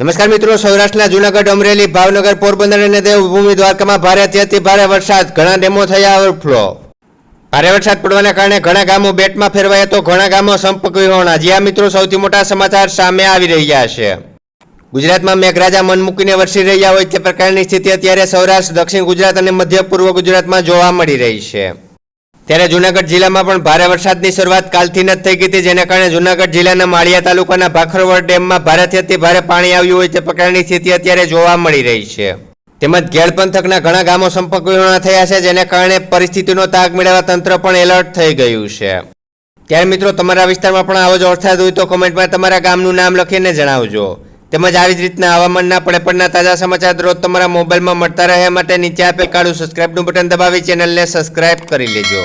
નમસ્કાર મિત્રો, સૌરાષ્ટ્રના જૂનાગઢ, અમરેલી, ભાવનગર, પોરબંદર અને દેવભૂમિ દ્વારકામાં ભારે અત્યારથી ભારે વરસાદ. ઘણા ડેમો થયા ઓવરફ્લો. ભારે વરસાદ પડવાના કારણે ઘણા ગામો બેટમાં ફેરવાયા તો ઘણા ગામો સંપર્ક વિહોણા. જ્યાં મિત્રો, સૌથી મોટા સમાચાર સામે આવી રહ્યા છે. ગુજરાતમાં મેઘરાજા મન મૂકીને વરસી રહ્યા હોય તે પ્રકારની સ્થિતિ અત્યારે સૌરાષ્ટ્ર, દક્ષિણ ગુજરાત અને મધ્ય પૂર્વ ગુજરાતમાં જોવા મળી રહી છે. ત્યારે જૂનાગઢ જિલ્લામાં પણ ભારે વરસાદની શરૂઆત કાલથી જ થઈ ગઈ હતી, જેના કારણે જૂનાગઢ જિલ્લાના માળિયા તાલુકાના ભાખરવડ ડેમમાં ભારેથી અતિ ભારે પાણી આવ્યું હોય તે પ્રકારની સ્થિતિ અત્યારે જોવા મળી રહી છે. તેમજ ઘેડ પંથકના ઘણા ગામો સંપર્ક વિહોણા થયા છે, જેને કારણે પરિસ્થિતિનો તાગ મેળવવા તંત્ર પણ એલર્ટ થઈ ગયું છે. ત્યારે મિત્રો, તમારા વિસ્તારમાં પણ આવો જ વરસાદ હોય તો કોમેન્ટમાં તમારા ગામનું નામ લખીને જણાવજો. તેમજ આવી જ રીતના હવામાનના પડે પડના તાજા સમાચાર દરરોજ તમારા મોબાઈલમાં મળતા રહે માટે નીચે આપેલ કાળું સબસ્ક્રાઇબનું બટન દબાવી ચેનલને સબસ્ક્રાઇબ કરી લેજો.